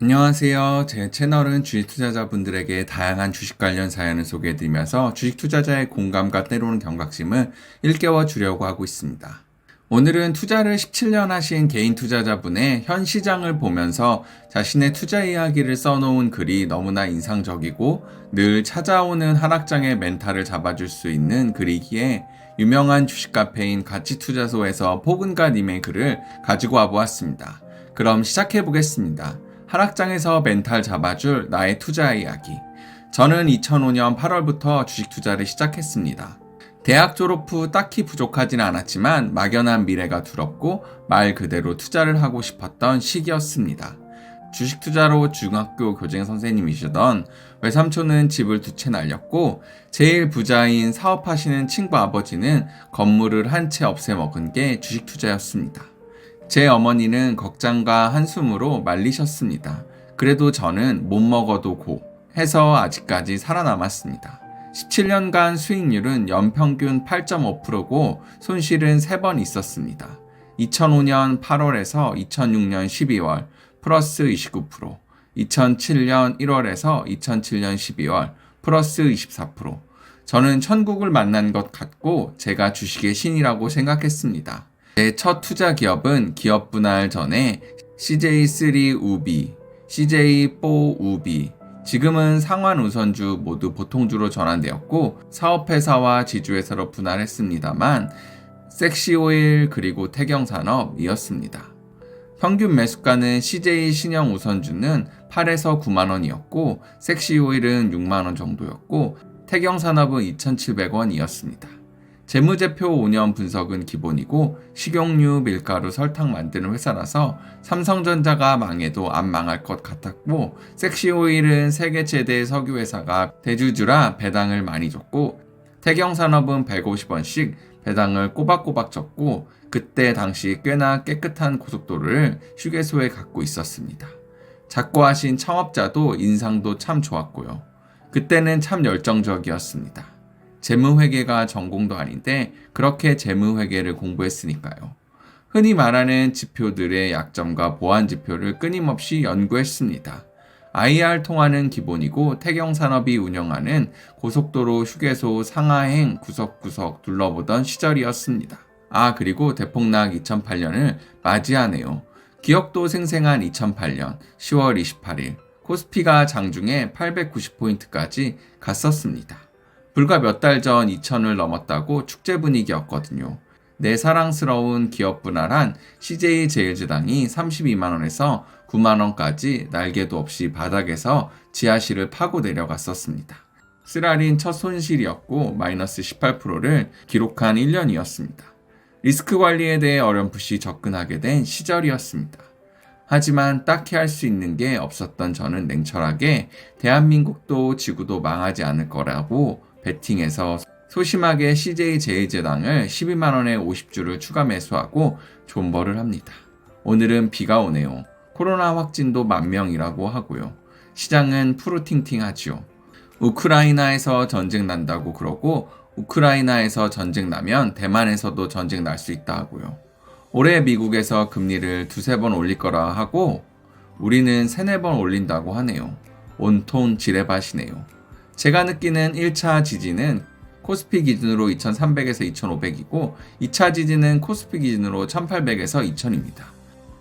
안녕하세요. 제 채널은 주식 투자자분들에게 다양한 주식 관련 사연을 소개해드리면서 주식 투자자의 공감과 때로는 경각심을 일깨워 주려고 하고 있습니다. 오늘은 투자를 17년 하신 개인 투자자분의 현 시장을 보면서 자신의 투자 이야기를 써놓은 글이 너무나 인상적이고 늘 찾아오는 하락장의 멘탈을 잡아줄 수 있는 글이기에 유명한 주식 카페인 가치투자소에서 포근가님의 글을 가지고 와보았습니다. 그럼 시작해 보겠습니다. 하락장에서 멘탈 잡아줄 나의 투자 이야기. 저는 2005년 8월부터 주식 투자를 시작했습니다. 대학 졸업 후 딱히 부족하진 않았지만 막연한 미래가 두렵고 말 그대로 투자를 하고 싶었던 시기였습니다. 주식 투자로 중학교 교장 선생님이시던 외삼촌은 집을 두 채 날렸고 제일 부자인 사업하시는 친구 아버지는 건물을 한 채 없애먹은 게 주식 투자였습니다. 제 어머니는 걱정과 한숨으로 말리셨습니다. 그래도 저는 못 먹어도 고 해서 아직까지 살아남았습니다. 17년간 수익률은 연평균 8.5%고 손실은 3번 있었습니다. 2005년 8월에서 2006년 12월 플러스 29%, 2007년 1월에서 2007년 12월 플러스 24%. 저는 천국을 만난 것 같고 제가 주식의 신이라고 생각했습니다. 제첫 투자 기업은 기업 분할 전에 CJ3 우비, CJ4 우비, 지금은 상환 우선주 모두 보통주로 전환되었고 사업회사와 지주회사로 분할했습니다만 섹시오일 그리고 태경산업이었습니다. 평균 매수가는 CJ 신형 우선주는 8에서 9만 원이었고 섹시오일은 6만 원 정도였고 태경산업은 2,700원이었습니다. 재무제표 5년 분석은 기본이고 식용유, 밀가루, 설탕 만드는 회사라서 삼성전자가 망해도 안 망할 것 같았고 섹시오일은 세계 최대 석유 회사가 대주주라 배당을 많이 줬고 태경산업은 150원씩 배당을 꼬박꼬박 줬고 그때 당시 꽤나 깨끗한 고속도로를 휴게소에 갖고 있었습니다. 작고 하신 창업자도 인상도 참 좋았고요. 그때는 참 열정적이었습니다. 재무회계가 전공도 아닌데 그렇게 재무회계를 공부했으니까요. 흔히 말하는 지표들의 약점과 보완 지표를 끊임없이 연구했습니다. IR 통화는 기본이고 태경산업이 운영하는 고속도로 휴게소 상하행 구석구석 둘러보던 시절이었습니다. 아, 그리고 대폭락 2008년을 맞이하네요. 기억도 생생한 2008년 10월 28일 코스피가 장중에 890포인트까지 갔었습니다. 불과 몇 달 전 2천을 넘었다고 축제 분위기였거든요. 내 사랑스러운 기업 분할한 CJ 제일제당이 32만원에서 9만원까지 날개도 없이 바닥에서 지하실을 파고 내려갔었습니다. 쓰라린 첫 손실이었고 마이너스 18%를 기록한 1년이었습니다. 리스크 관리에 대해 어렴풋이 접근하게 된 시절이었습니다. 하지만 딱히 할 수 있는 게 없었던 저는 냉철하게 대한민국도 지구도 망하지 않을 거라고 베팅에서 소심하게 CJ 제일제당을 12만원에 50주를 추가 매수하고 존버를 합니다. 오늘은 비가 오네요. 코로나 확진도 만 명이라고 하고요. 시장은 푸르팅팅하지요. 우크라이나에서 전쟁 난다고 그러고 우크라이나에서 전쟁 나면 대만에서도 전쟁 날 수 있다 하고요. 올해 미국에서 금리를 두세 번 올릴 거라 하고 우리는 세네 번 올린다고 하네요. 온통 지뢰밭이네요. 제가 느끼는 1차 지진은 코스피 기준으로 2300에서 2500이고 2차 지진은 코스피 기준으로 1800에서 2000입니다.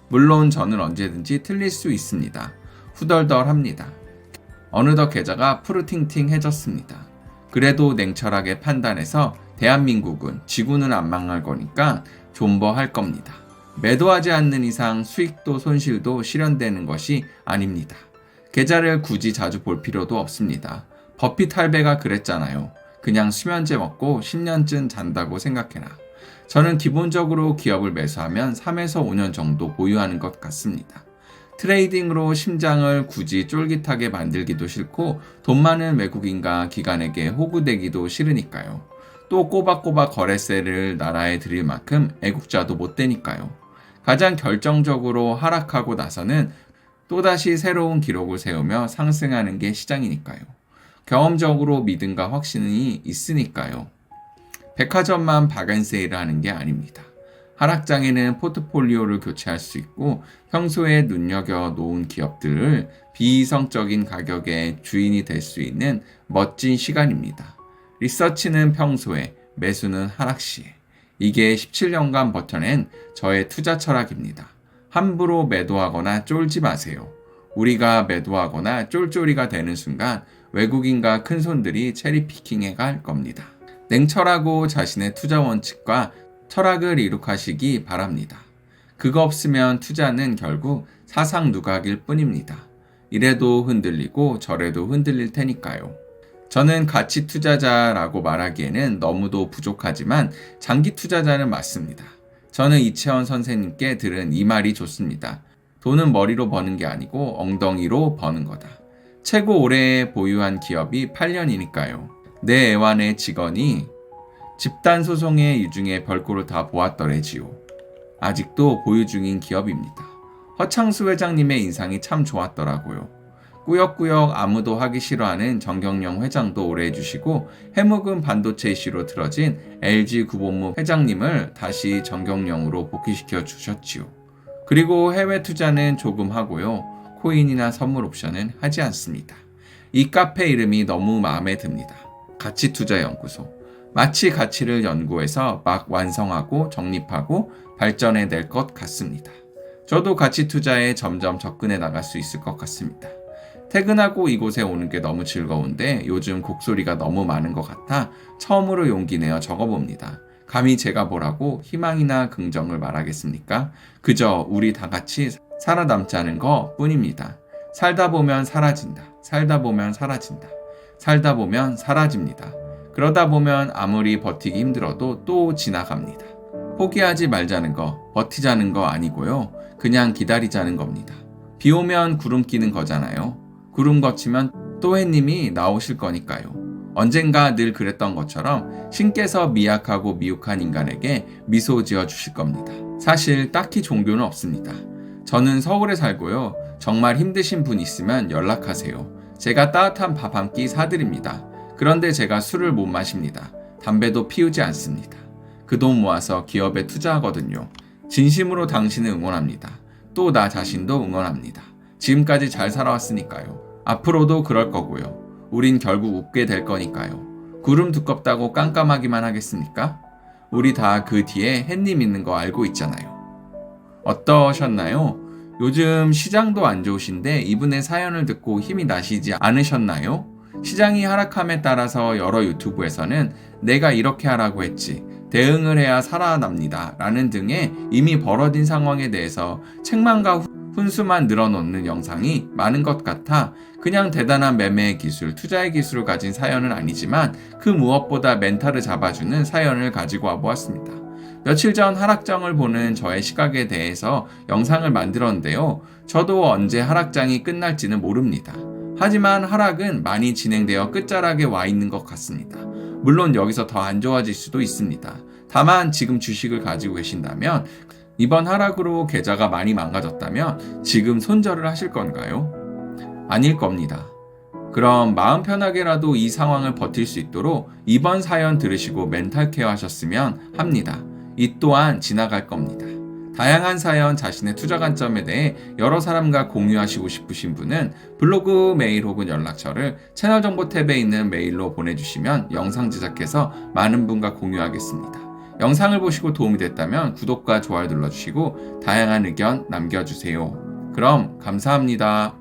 물론 저는 언제든지 틀릴 수 있습니다. 후덜덜합니다. 어느덧 계좌가 푸르팅팅해졌습니다. 그래도 냉철하게 판단해서 대한민국은 지구는 안 망할 거니까 존버할 겁니다. 매도하지 않는 이상 수익도 손실도 실현되는 것이 아닙니다. 계좌를 굳이 자주 볼 필요도 없습니다. 버피 탈배가 그랬잖아요. 그냥 수면제 먹고 10년쯤 잔다고 생각해라. 저는 기본적으로 기업을 매수하면 3에서 5년 정도 보유하는 것 같습니다. 트레이딩으로 심장을 굳이 쫄깃하게 만들기도 싫고 돈 많은 외국인과 기관에게 호구되기도 싫으니까요. 또 꼬박꼬박 거래세를 나라에 드릴 만큼 애국자도 못 되니까요. 가장 결정적으로 하락하고 나서는 또다시 새로운 기록을 세우며 상승하는 게 시장이니까요. 경험적으로 믿음과 확신이 있으니까요. 백화점만 바겐세일을 하는 게 아닙니다. 하락장에는 포트폴리오를 교체할 수 있고 평소에 눈여겨 놓은 기업들을 비이성적인 가격에 주인이 될 수 있는 멋진 시간입니다. 리서치는 평소에, 매수는 하락 시에. 이게 17년간 버텨낸 저의 투자 철학입니다. 함부로 매도하거나 쫄지 마세요. 우리가 매도하거나 쫄쫄이가 되는 순간 외국인과 큰 손들이 체리피킹해 갈 겁니다. 냉철하고 자신의 투자 원칙과 철학을 이룩하시기 바랍니다. 그거 없으면 투자는 결국 사상 누각일 뿐입니다. 이래도 흔들리고 저래도 흔들릴 테니까요. 저는 가치 투자자라고 말하기에는 너무도 부족하지만 장기 투자자는 맞습니다. 저는 이채원 선생님께 들은 이 말이 좋습니다. 돈은 머리로 버는 게 아니고 엉덩이로 버는 거다. 최고 오래 보유한 기업이 8년이니까요. 내 애완의 직원이 집단 소송의 유중에 별꼴을 다 보았더래지요. 아직도 보유 중인 기업입니다. 허창수 회장님의 인상이 참 좋았더라고요. 꾸역꾸역 아무도 하기 싫어하는 정경영 회장도 오래 해주시고 해묵은 반도체 이슈로 틀어진 LG 구본무 회장님을 다시 정경영으로 복귀시켜 주셨지요. 그리고 해외 투자는 조금 하고요. 코인이나 선물 옵션은 하지 않습니다. 이 카페 이름이 너무 마음에 듭니다. 가치 투자 연구소. 마치 가치를 연구해서 막 완성하고 정립하고 발전해 낼 것 같습니다. 저도 가치 투자에 점점 접근해 나갈 수 있을 것 같습니다. 퇴근하고 이곳에 오는 게 너무 즐거운데 요즘 곡소리가 너무 많은 것 같아 처음으로 용기 내어 적어봅니다. 감히 제가 뭐라고 희망이나 긍정을 말하겠습니까? 그저 우리 다 같이 살아남자는 것 뿐입니다. 살다 보면 사라진다. 살다 보면 사라진다. 살다 보면 사라집니다. 그러다 보면 아무리 버티기 힘들어도 또 지나갑니다. 포기하지 말자는 거, 버티자는 거 아니고요. 그냥 기다리자는 겁니다. 비 오면 구름 끼는 거잖아요. 구름 거치면 또 해님이 나오실 거니까요. 언젠가 늘 그랬던 것처럼 신께서 미약하고 미혹한 인간에게 미소 지어 주실 겁니다. 사실 딱히 종교는 없습니다. 저는 서울에 살고요. 정말 힘드신 분 있으면 연락하세요. 제가 따뜻한 밥 한 끼 사드립니다. 그런데 제가 술을 못 마십니다. 담배도 피우지 않습니다. 그 돈 모아서 기업에 투자하거든요. 진심으로 당신을 응원합니다. 또 나 자신도 응원합니다. 지금까지 잘 살아왔으니까요. 앞으로도 그럴 거고요. 우린 결국 웃게 될 거니까요. 구름 두껍다고 깜깜하기만 하겠습니까? 우리 다 그 뒤에 햇님 있는 거 알고 있잖아요. 어떠셨나요? 요즘 시장도 안 좋으신데 이분의 사연을 듣고 힘이 나시지 않으셨나요? 시장이 하락함에 따라서 여러 유튜브에서는 내가 이렇게 하라고 했지. 대응을 해야 살아납니다. 라는 등의 이미 벌어진 상황에 대해서 책망과 훈수만 늘어놓는 영상이 많은 것 같아 그냥 대단한 매매의 기술, 투자의 기술을 가진 사연은 아니지만 그 무엇보다 멘탈을 잡아주는 사연을 가지고 와보았습니다. 며칠 전 하락장을 보는 저의 시각에 대해서 영상을 만들었는데요. 저도 언제 하락장이 끝날지는 모릅니다. 하지만 하락은 많이 진행되어 끝자락에 와 있는 것 같습니다. 물론 여기서 더 안 좋아질 수도 있습니다. 다만 지금 주식을 가지고 계신다면 이번 하락으로 계좌가 많이 망가졌다면 지금 손절을 하실 건가요? 아닐 겁니다. 그럼 마음 편하게라도 이 상황을 버틸 수 있도록 이번 사연 들으시고 멘탈 케어 하셨으면 합니다. 이 또한 지나갈 겁니다. 다양한 사연 자신의 투자 관점에 대해 여러 사람과 공유하시고 싶으신 분은 블로그 메일 혹은 연락처를 채널 정보 탭에 있는 메일로 보내주시면 영상 제작해서 많은 분과 공유하겠습니다. 영상을 보시고 도움이 됐다면 구독과 좋아요 눌러주시고 다양한 의견 남겨주세요. 그럼 감사합니다.